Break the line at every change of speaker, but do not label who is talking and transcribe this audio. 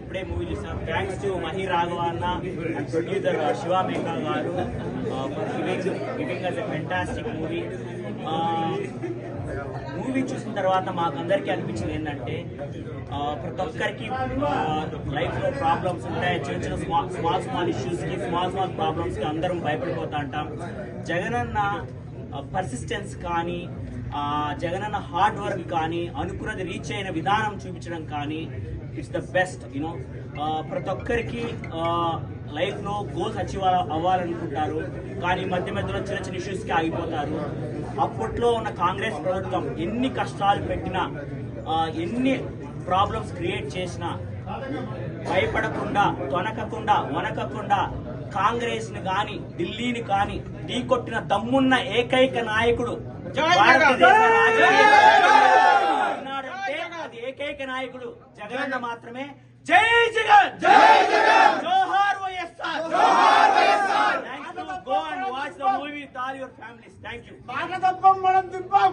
ఇప్పుడే మూవీ చూసాం. Thanks to Mahi Raghava అన్న ప్రొడ్యూసర్ శివ మేఘా గారు. Giving giving us a fantastic movie movie చూసిన తర్వాత మాకు అందరికీ అనిపించింది ఏంటంటే ప్రతి ఒక్కరికి లైఫ్లో ప్రాబ్లమ్స్ ఉంటాయి. చిన్న చిన్న స్మాల్ స్మాల్ స్మాల్ ఇష్యూస్కి స్మాల్ స్మాల్ ప్రాబ్లమ్స్కి అందరం భయపడిపోతా ఉంటాం. జగనన్న పర్సిస్టెన్స్ కానీ జగనన్న హార్డ్ వర్క్ కానీ అనుకున్నది రీచ్ అయిన విధానం చూపించడం కానీ ఇట్స్ ద బెస్ట్ యూనో ప్రతి ఒక్కరికి లైఫ్లో గోల్స్ అచీవ్ అవ్వాలనుకుంటారు. కానీ మధ్య మధ్యలో చిన్న చిన్న ఇష్యూస్కి ఆగిపోతారు. అప్పట్లో ఉన్న కాంగ్రెస్ ప్రభుత్వం ఎన్ని కష్టాలు పెట్టినా ఎన్ని ప్రాబ్లమ్స్ క్రియేట్ చేసినా భయపడకుండా తొనకకుండా వనకకుండా కాంగ్రెస్ని గాని ఢిల్లీని కానీ ఢీకొట్టిన దమ్మున్న ఏకైక నాయకుడు
జగన్!
అది ఏకైక నాయకుడు జగనన్న మాత్రమే. జై జగన్! జై జగన్! జోహార్ వైఎస్ఆర్! జోహార్ YSR! Go and watch the movie with all your families thank you
మనం